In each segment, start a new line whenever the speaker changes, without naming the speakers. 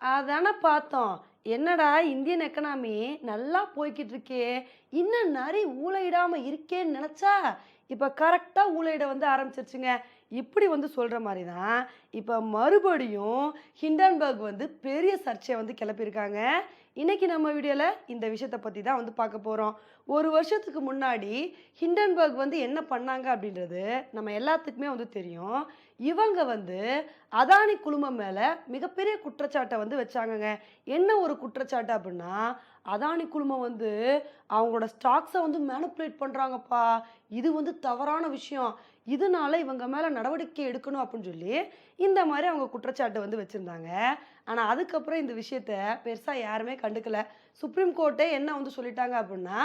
அதானே பார்த்தோம். என்னடா இந்தியன் எக்கனாமி நல்லா போய்கிட்டு இருக்கே இன்னும் நிறைய ஊழையிடாமல் இருக்கேன்னு நினச்சா இப்போ கரெக்டாக ஊழையிட வந்து ஆரம்பிச்சிருச்சுங்க. இப்படி வந்து சொல்கிற மாதிரி தான் இப்போ மறுபடியும் ஹிண்டன்பர்க் வந்து பெரிய சர்ச்சையை வந்து கிளப்பியிருக்காங்க. இன்றைக்கி நம்ம வீடியோவில் இந்த விஷயத்தை பற்றி தான் வந்து பார்க்க போகிறோம் ஒரு வருஷத்துக்கு முன்னாடி ஹிண்டன்பர்க் வந்து என்ன பண்ணாங்க அப்படின்றது நம்ம எல்லாத்துக்குமே வந்து தெரியும். இவங்க வந்து அதானி குழுமம் மேலே மிகப்பெரிய குற்றச்சாட்டை வந்து வச்சாங்கங்க. என்ன ஒரு குற்றச்சாட்டு அப்படின்னா அதானி குழுமம் வந்து அவங்களோட ஸ்டாக்ஸை வந்து மேனுப்புலேட் பண்ணுறாங்கப்பா இது வந்து தவறான விஷயம். இதனால இவங்க மேலே நடவடிக்கை எடுக்கணும் அப்படின்னு சொல்லி இந்த மாதிரி அவங்க குற்றச்சாட்டு வந்து வச்சுருந்தாங்க. ஆனால் அதுக்கப்புறம் இந்த விஷயத்த பெருசாக யாருமே கண்டுக்கலை. சுப்ரீம் கோர்ட்டே என்ன வந்து சொல்லிட்டாங்க அப்படின்னா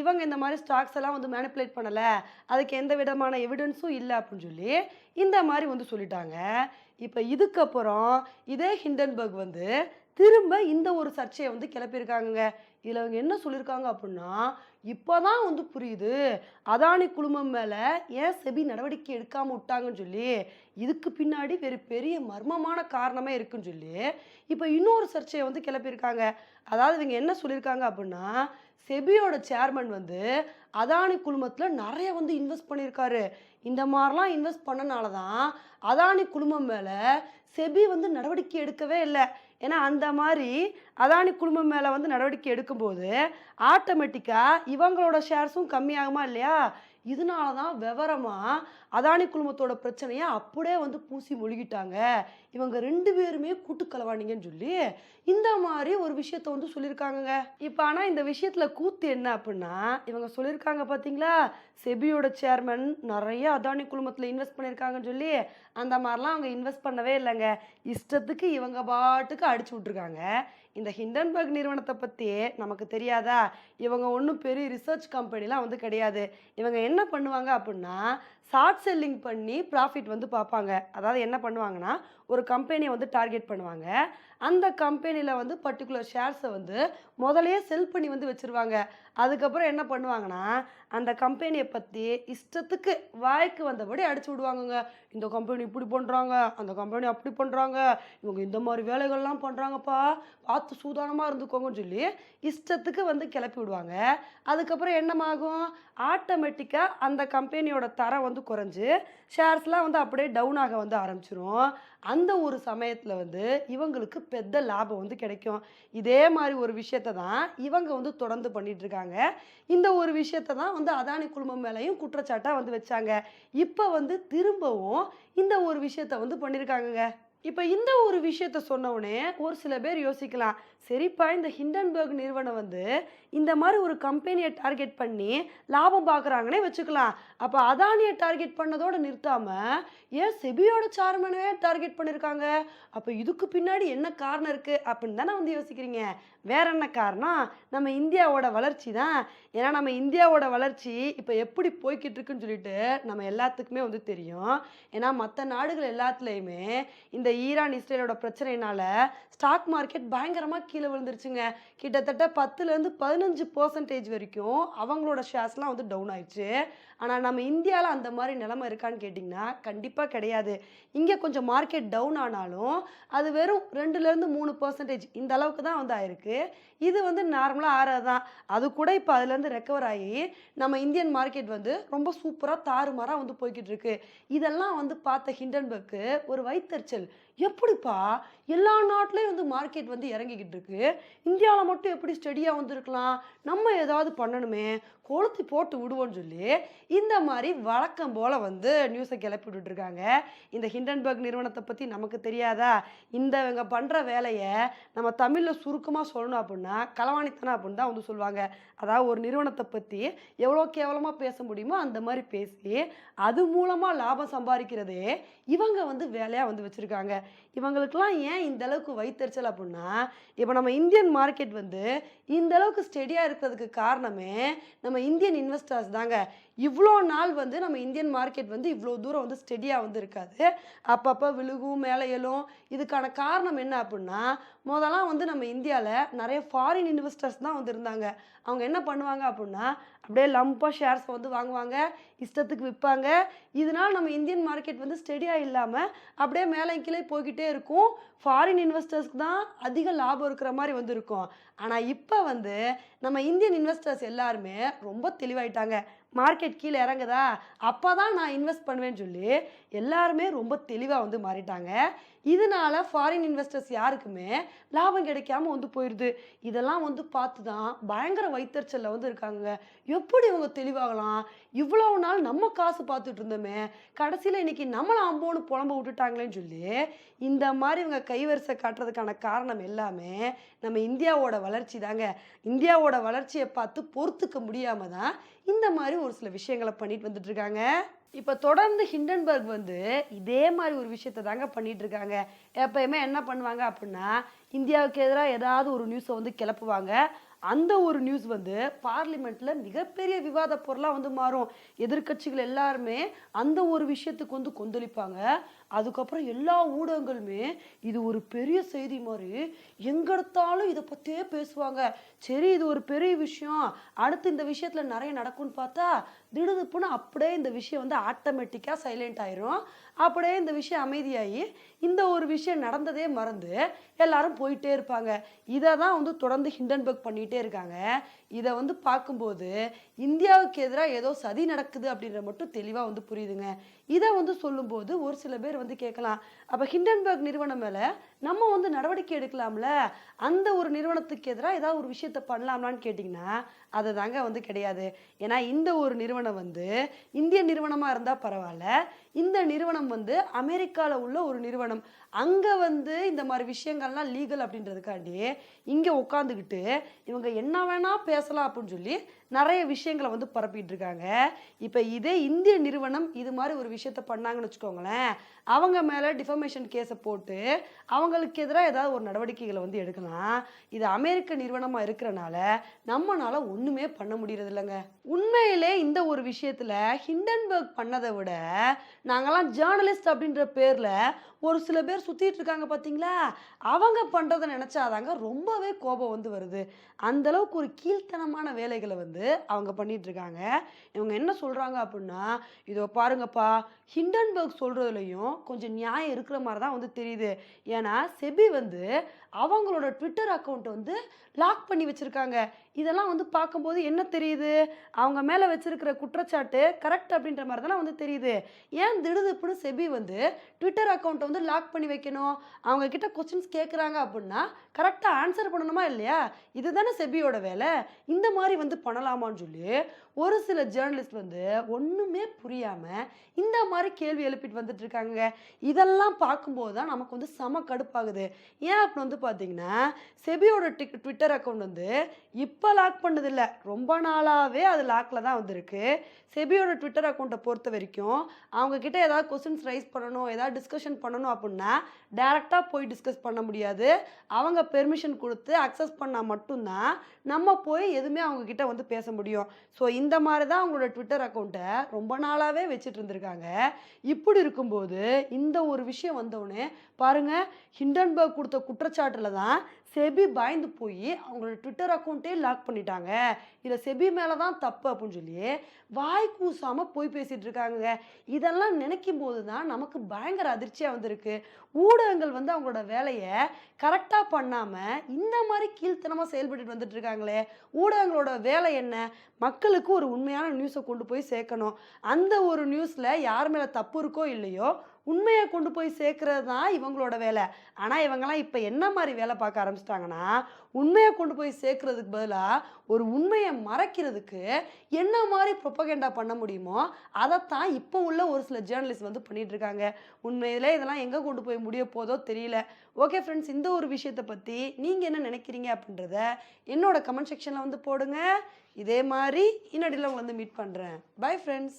இவங்க இந்த மாதிரி ஸ்டாக்ஸ் எல்லாம் வந்து மேனிப்புலேட் பண்ணலை அதுக்கு எந்த விதமான எவிடன்ஸும் இல்லை அப்படின்னு சொல்லி இந்த மாதிரி வந்து சொல்லிட்டாங்க. இப்போ இதுக்கப்புறம் இதே ஹிண்டன்பர்க் வந்து திரும்ப இந்த ஒரு சர்ச்சையை வந்து கிளப்பியிருக்காங்கங்க. இதில் அவங்க என்ன சொல்லியிருக்காங்க அப்படின்னா இப்போ தான் வந்து புரியுது அதானி குழுமம் மேலே ஏன் செபி நடவடிக்கை எடுக்காமல் விட்டாங்கன்னு சொல்லி இதுக்கு பின்னாடி வேறு பெரிய மர்மமான காரணமே இருக்குன்னு சொல்லி இப்போ இன்னொரு சர்ச்சையை வந்து கிளப்பியிருக்காங்க. அதாவது இவங்க என்ன சொல்லியிருக்காங்க அப்படின்னா செபியோட சேர்மன் வந்து அதானி குழுமத்தில் நிறைய வந்து இன்வெஸ்ட் பண்ணியிருக்காரு. இந்த மாதிரிலாம் இன்வெஸ்ட் பண்ணனால தான் அதானி குழுமம் மேலே செபி வந்து நடவடிக்கை எடுக்கவே இல்லை. ஏன்னா அந்த மாதிரி அதானி குழுமம் மேலே வந்து நடவடிக்கை இருக்கும்போது ஆட்டோமேட்டிக்காக இவங்களோட ஷேர்ஸும் கம்மியாகுமா இல்லையா? இதனால தான் விவரமாக அதானி குழுமத்தோட பிரச்சனையை அப்படியே வந்து பூசி மொழிகிட்டாங்க. இவங்க ரெண்டு பேருமே கூட்டுக்கலவானீங்கன்னு சொல்லி இந்த மாதிரி ஒரு விஷயத்த வந்து சொல்லியிருக்காங்கங்க. இப்போ ஆனால் இந்த விஷயத்தில் கூத்து என்ன அப்படின்னா இவங்க சொல்லியிருக்காங்க பார்த்தீங்களா செபியோட சேர்மன் நிறைய அதானி குழுமத்தில் இன்வெஸ்ட் பண்ணியிருக்காங்கன்னு சொல்லி. அந்த மாதிரிலாம் அவங்க இன்வெஸ்ட் பண்ணவே இல்லைங்க. இஷ்டத்துக்கு இவங்க பாட்டுக்கு அடிச்சு விட்ருக்காங்க இந்த ஹிண்டன்பர்க் நிறுவனத்தை பற்றி நமக்கு தெரியாதா? இவங்க ஒன்றும் பெரிய ரிசர்ச் கம்பெனிலாம் வந்து கிடையாது. இவங்க என்ன பண்ணுவாங்க அப்படின்னா ஷார்ட் செல்லிங் பண்ணி ப்ராஃபிட் வந்து பார்ப்பாங்க. அதாவது என்ன பண்ணுவாங்கன்னா ஒரு கம்பெனியை வந்து டார்கெட் பண்ணுவாங்க. அந்த கம்பெனியில் வந்து பர்டிகுலர் ஷேர்ஸை வந்து முதலையே செல் பண்ணி வந்து வச்சுருவாங்க. அதுக்கப்புறம் என்ன பண்ணுவாங்கன்னா அந்த கம்பெனியை பற்றி இஷ்டத்துக்கு வாய்க்கு வந்தபடி அடிச்சு விடுவாங்கங்க. இந்த கம்பெனி இப்படி பண்ணுறாங்க அந்த கம்பெனி அப்படி பண்ணுறாங்க இவங்க இந்த மாதிரி வேலைகள்லாம் பண்ணுறாங்கப்பா பார்த்து சூதானமாக இருந்துக்கோங்கன்னு சொல்லி இஷ்டத்துக்கு வந்து கிளப்பி விடுவாங்க. அதுக்கப்புறம் என்னமாகும்? ஆட்டோமேட்டிக்காக அந்த கம்பெனியோட தரம் வந்து குறைஞ்சு ஷேர்ஸ்லாம் வந்து அப்படியே டவுன் ஆக வந்து ஆரம்பிச்சிரும். அந்த ஒரு சமயத்தில் வந்து இவங்களுக்கு பெத்த லாபம் வந்து கிடைக்கும். இதே மாதிரி ஒரு விஷயத்தை தான் இவங்க வந்து தொடர்ந்து பண்ணிகிட்ருக்காங்க இருக்காங்க இந்த ஒரு விஷயத்தை தான் வந்து அதானி குழுமம் மேலேயும் குற்றச்சாட்டாக வந்து வச்சாங்க. இப்போ வந்து திரும்பவும் இந்த ஒரு விஷயத்தை வந்து பண்ணியிருக்காங்கங்க இப்போ இந்த ஒரு விஷயத்த சொன்னவுடனே ஒரு சில பேர் யோசிக்கலாம். சரிப்பா இந்த ஹிண்டன்பர்க் நிறுவனம் வந்து இந்த மாதிரி ஒரு கம்பெனியை டார்கெட் பண்ணி லாபம் பார்க்குறாங்கன்னே வச்சுக்கலாம். அப்போ அதானியை டார்கெட் பண்ணதோடு நிறுத்தாமல் ஏன் செபியோட சேர்மனே டார்கெட் பண்ணியிருக்காங்க அப்போ இதுக்கு பின்னாடி என்ன காரணம் இருக்குது அப்படின்னு தானே வந்து யோசிக்கிறீங்க. வேற என்ன காரணம்? நம்ம இந்தியாவோட வளர்ச்சி தான். ஏன்னா நம்ம இந்தியாவோட வளர்ச்சி இப்போ எப்படி போய்கிட்டு இருக்குன்னு சொல்லிட்டு நம்ம எல்லாத்துக்குமே வந்து தெரியும். ஏன்னா மற்ற நாடுகள் எல்லாத்துலேயுமே இந்த ஈரான் இஸ்ரேலோட பிரச்சனைனால ஸ்டாக் மார்க்கெட் பயங்கரமாக கீழே விழுந்துருச்சுங்க. கிட்டத்தட்ட பத்துலேருந்து பதினஞ்சு பர்சன்டேஜ் வரைக்கும் அவங்களோட ஷேர்ஸ்லாம் வந்து டவுன் ஆயிடுச்சு. ஆனால் நம்ம இந்தியாவில் அந்த மாதிரி நிலமை இருக்கான்னு கேட்டிங்கன்னா கண்டிப்பாக கிடையாது. இங்கே கொஞ்சம் மார்க்கெட் டவுன் ஆனாலும் அது வெறும் ரெண்டுலேருந்து மூணு பர்சன்டேஜ் இந்த அளவுக்கு தான் வந்து ஆயிருக்கு. இது வந்து நார்மலாக ஆறாது? தான் அது கூட இப்போ அதுலேருந்து ரெக்கவர் ஆகி நம்ம இந்தியன் மார்க்கெட் வந்து ரொம்ப சூப்பராக தாறுமாறாக வந்து போய்கிட்டு இருக்கு. இதெல்லாம் வந்து பார்த்த ஹிண்டன்பர்க்கு ஒரு வைத்தறிச்சல். எப்படிப்பா? எல்லா நாட்டிலையும் வந்து மார்க்கெட் வந்து இறங்கிக்கிட்டு இருக்கு. இந்தியாவில் மட்டும் எப்படி ஸ்டடியாக வந்திருக்கலாம்? நம்ம ஏதாவது பண்ணணுமே? கொளுத்தி போட்டு விடுவோம்னு சொல்லி இந்த மாதிரி வழக்கம் போல் வந்து நியூஸை கிளப்பி விட்டுருக்காங்க இந்த ஹிண்டன்பர்க் நிறுவனத்தை பற்றி நமக்கு தெரியாதா? இந்த இவங்க பண்ணுற வேலையை நம்ம தமிழில் சுருக்கமாக சொல்லணும் அப்படின்னா களவாணித்தனம் அப்படின்னு தான் வந்து சொல்லுவாங்க. அதாவது ஒரு நிறுவனத்தை பற்றி எவ்வளோ கேவலமாக பேச முடியுமோ அந்த மாதிரி பேசி அது மூலமாக லாபம் சம்பாதிக்கிறதே இவங்க வந்து வேலையாக வந்து வச்சுருக்காங்க. இவங்களுக்கெல்லாம் ஏன் இந்த அளவுக்கு வைத்தறிச்சல் அப்படின்னா இப்போ நம்ம இந்தியன் மார்க்கெட் வந்து இந்த அளவுக்கு ஸ்டெடியாக இருக்கிறதுக்கு காரணமே நம்ம இந்தியன் இன்வெஸ்டர்ஸ் தாங்க. இவ்வளோ நாள் வந்து நம்ம இந்தியன் மார்க்கெட் வந்து இவ்வளோ தூரம் வந்து ஸ்டெடியாக வந்து இருக்காது. அப்பப்போ விழுகும் மேலே எழும். இதுக்கான காரணம் என்ன அப்படின்னா முதலாம் வந்து நம்ம இந்தியாவில் நிறைய ஃபாரின் இன்வெஸ்டர்ஸ் தான் வந்து இருந்தாங்க. அவங்க என்ன பண்ணுவாங்க அப்படின்னா அப்படியே லம்பாக ஷேர்ஸ் வந்து வாங்குவாங்க இஷ்டத்துக்கு விற்பாங்க. இதனால் நம்ம இந்தியன் மார்க்கெட் வந்து ஸ்டெடியாக இல்லாமல் அப்படியே மேலே கீழே போய்கிட்டே இருக்கும். ஃபாரின் இன்வெஸ்டர்ஸ்க்கு தான் அதிக லாபம் இருக்கிற மாதிரி வந்து இருக்கும் ஆனால் இப்போ வந்து நம்ம இந்தியன் இன்வெஸ்டர்ஸ் எல்லாருமே ரொம்ப தெளிவாயிட்டாங்க. மார்க்கெட் கீழே இறங்குதா? அப்போ தான் நான் இன்வெஸ்ட் பண்ணுவேன்னு சொல்லி எல்லாருமே ரொம்ப தெளிவாக வந்து மாறிட்டாங்க. இதனால ஃபாரின் இன்வெஸ்டர்ஸ் யாருக்குமே லாபம் கிடைக்காம வந்து போயிடுது இதெல்லாம் வந்து பார்த்து தான் பயங்கர வைத்தறிச்சலில் வந்து இருக்காங்க. எப்படி இவங்க தெளிவாகலாம்? இவ்வளவு நாள் நம்ம காசு பார்த்துட்டு இருந்தோமே கடைசியில் இன்னைக்கு நம்மளை அம்போன்னு புலம்ப விட்டுட்டாங்களேன்னு சொல்லி இந்த மாதிரி இவங்க கைவரிசை காட்டுறதுக்கான காரணம் எல்லாமே நம்ம இந்தியாவோட வளர்ச்சி தாங்க. இந்தியாவோட வளர்ச்சியை பார்த்து பொறுத்துக்க முடியாமல் தான் இந்த மாதிரி ஒரு சில விஷயங்களை பண்ணிட்டு வந்துட்டு இருக்காங்க. இப்போ தொடர்ந்து ஹிண்டன்பர்க் வந்து இதே மாதிரி ஒரு விஷயத்தை தாங்க பண்ணிட்டு இருக்காங்க எப்பயுமே என்ன பண்ணுவாங்க அப்படின்னா இந்தியாவுக்கு எதிராக ஏதாவது ஒரு நியூஸை வந்து கிளப்புவாங்க. அந்த ஒரு நியூஸ் வந்து பார்லிமெண்ட்டில் மிகப்பெரிய விவாத பொருளாக வந்து மாறும். எதிர்க்கட்சிகள் எல்லாருமே அந்த ஒரு விஷயத்துக்கு வந்து கொந்தளிப்பாங்க. அதுக்கப்புறம் எல்லா ஊடகங்களுமே இது ஒரு பெரிய செய்தி மாதிரி எங்கெடுத்தாலும் இதை பற்றியே பேசுவாங்க. சரி இது ஒரு பெரிய விஷயம். அடுத்து இந்த விஷயத்தில் நிறைய நடக்கும்னு பார்த்தா திடுதுப்புன்னு அப்படியே இந்த விஷயம் வந்து ஆட்டோமேட்டிக்காக சைலண்ட் ஆயிரும். அப்படியே இந்த விஷயம் அமைதியாகி இந்த ஒரு விஷயம் நடந்ததே மறந்து எல்லாரும் போயிட்டே இருப்பாங்க. இதை தான் வந்து தொடர்ந்து ஹிண்டன்பர்க் பண்ணிகிட்டே இருக்காங்க. இதை வந்து பார்க்கும்போது இந்தியாவுக்கு எதிராக ஏதோ சதி நடக்குது அப்படின்ற மட்டும் தெளிவாக வந்து புரியுதுங்க. இதை வந்து சொல்லும்போது ஒரு சில பேர் வந்து கேட்கலாம். அப்போ ஹிண்டன்பர்க் நிறுவனம் மேலே நம்ம வந்து நடவடிக்கை எடுக்கலாம்ல? அந்த ஒரு நிறுவனத்துக்கு எதிராக ஏதாவது ஒரு விஷயத்த பண்ணலாம்லான்னு கேட்டிங்கன்னா அது தாங்க வந்து கிடையாது. ஏன்னா இந்த ஒரு நிறுவனம் வந்து இந்திய நிறுவனமாக இருந்தால் பரவாயில்ல. இந்த நிறுவனம் வந்து அமெரிக்காவில் உள்ள ஒரு நிறுவனம். அங்கே வந்து இந்த மாதிரி விஷயங்கள்லாம் லீகல் அப்படின்றதுக்காண்டி இங்கே உட்காந்துக்கிட்டு இவங்க என்ன வேணால் பேசலாம் அப்படின்னு சொல்லி நிறைய விஷயங்களை வந்து பரப்பிட்டு இருக்காங்க இப்போ இதே இந்திய நிறுவனம் இது மாதிரி ஒரு விஷயத்த பண்ணாங்கன்னு வச்சுக்கோங்களேன் அவங்க மேலே டிஃபமேஷன் கேஸை போட்டு அவங்களுக்கு எதிராக ஏதாவது ஒரு நடவடிக்கைகளை வந்து எடுக்கலாம். இது அமெரிக்க நிறுவனமாக இருக்கிறனால நம்மளால் ஒன்றுமே பண்ண முடியறது இல்லைங்க உண்மையிலே இந்த ஒரு விஷயத்தில் ஹிண்டன்பர்க் பண்ணதை விட நாங்களாம் ஜேர்னலிஸ்ட் அப்படின்ற பேரில் ஒரு சில பேர் சுற்றிட்டு இருக்காங்க பார்த்தீங்களா அவங்க பண்ணுறதை நினச்சாதாங்க ரொம்பவே கோபம் வந்து வருது. அந்த அளவுக்கு ஒரு கீழ்த்தனமான வேலைகளை வந்து அவங்க பண்ணிட்டு இருக்காங்க இவங்க என்ன சொல்கிறாங்க அப்படின்னா இதோ பாருங்கப்பா ஹிண்டன்பர்க் சொல்கிறதுலையும் கொஞ்சம் நியாயம் இருக்கிற மாதிரி தான் வந்து தெரியுது. ஏன்னா செபி வந்து அவங்களோட ட்விட்டர் அக்கௌண்ட்டை வந்து லாக் பண்ணி வச்சுருக்காங்க. இதெல்லாம் வந்து பார்க்கும்போது என்ன தெரியுது? அவங்க மேலே வச்சுருக்கிற குற்றச்சாட்டு கரெக்ட் அப்படின்ற மாதிரி தான் வந்து தெரியுது. ஏன் திடுதுப்புன்னு செபி வந்து ட்விட்டர் அக்கௌண்ட்டை வந்து லாக் பண்ணி வைக்கணும்? அவங்க கிட்ட கொஸ்டின்ஸ் கேட்குறாங்க அப்படின்னா கரெக்டாக ஆன்சர் பண்ணணுமா இல்லையா? இதுதானே செபியோட வேலை. இந்த மாதிரி வந்து பண்ணலாமான்னு சொல்லி ஒரு சில ஜேர்னலிஸ்ட் வந்து ஒன்றுமே புரியாமல் இந்த மாதிரி கேள்வி எழுப்பிட்டு வந்துட்டு இருக்காங்க. இதெல்லாம் பார்க்கும்போது தான் நமக்கு வந்து செம கடுப்பாகுது. ஏன் அப்படி வந்து பார்த்தீங்கன்னா செபியோட டிக் ட்விட்டர் அக்கௌண்ட் வந்து இப்போ லாக் பண்ணதில்லை. ரொம்ப நாளாகவே அது லாக்கில் தான் வந்திருக்கு. செபியோட ட்விட்டர் அக்கௌண்ட்டை பொறுத்த வரைக்கும் அவங்க கிட்ட ஏதாவது கொஸ்டின்ஸ் ரைஸ் பண்ணணும் ஏதாவது டிஸ்கஷன் பண்ணணும் அப்படின்னா டேரெக்டாக போய் டிஸ்கஸ் பண்ண முடியாது. அவங்க பெர்மிஷன் கொடுத்து அக்சஸ் பண்ணால் மட்டும்தான் நம்ம போய் எதுவுமே அவங்க கிட்ட வந்து பேச முடியும். ஸோ இந்த மாதிரி தான் அவங்களோட ட்விட்டர் அக்கௌண்ட்டை ரொம்ப நாளாகவே வச்சுட்டு இருந்திருக்காங்க. இப்படி இருக்கும்போது இந்த ஒரு விஷயம் வந்தவுடனே பாருங்க ஹிண்டன்பர்க் கொடுத்த குற்றச்சாட்டு குற்றச்சாட்டில் தான் செபி பயந்து போய் அவங்களோட ட்விட்டர் அக்கௌண்ட்டே லாக் பண்ணிட்டாங்க. இதில் செபி மேலே தான் தப்பு அப்படின்னு சொல்லி வாய் கூசாமல் போய் பேசிகிட்டு இருக்காங்க இதெல்லாம் நினைக்கும் போது தான் நமக்கு பயங்கர அதிர்ச்சியாக வந்திருக்கு. ஊடகங்கள் வந்து அவங்களோட வேலையை கரெக்டாக பண்ணாமல் இந்த மாதிரி கீழ்த்தனமாக செயல்பட்டு வந்துட்டு இருக்காங்களே. ஊடகங்களோட வேலை என்ன? மக்களுக்கு ஒரு உண்மையான நியூஸை கொண்டு போய் சேர்க்கணும். அந்த ஒரு நியூஸில் யார் மேலே தப்பு இருக்கோ இல்லையோ உண்மையை கொண்டு போய் சேர்க்கறது தான் இவங்களோட வேலை. ஆனால் இவங்கெல்லாம் இப்போ என்ன மாதிரி வேலை பார்க்க ஆரம்பிச்சிட்டாங்கன்னா உண்மையை கொண்டு போய் சேர்க்கறதுக்கு பதிலாக ஒரு உண்மையை மறைக்கிறதுக்கு என்ன மாதிரி ப்ரொப்பகேண்டா பண்ண முடியுமோ அதைத்தான் இப்போ உள்ள ஒரு சில ஜேர்னலிஸ்ட் வந்து பண்ணிட்டு இருக்காங்க. உண்மையிலே இதெல்லாம் எங்கே கொண்டு போய் முடிய போதோ தெரியல. ஓகே ஃப்ரெண்ட்ஸ் இந்த ஒரு விஷயத்தை பற்றி நீங்கள் என்ன நினைக்கிறீங்க அப்படின்றத என்னோட கமெண்ட் செக்ஷனில் வந்து போடுங்க. இதே மாதிரி இன்னடியில் உங்களை வந்து மீட் பண்ணுறேன் பை ஃப்ரெண்ட்ஸ்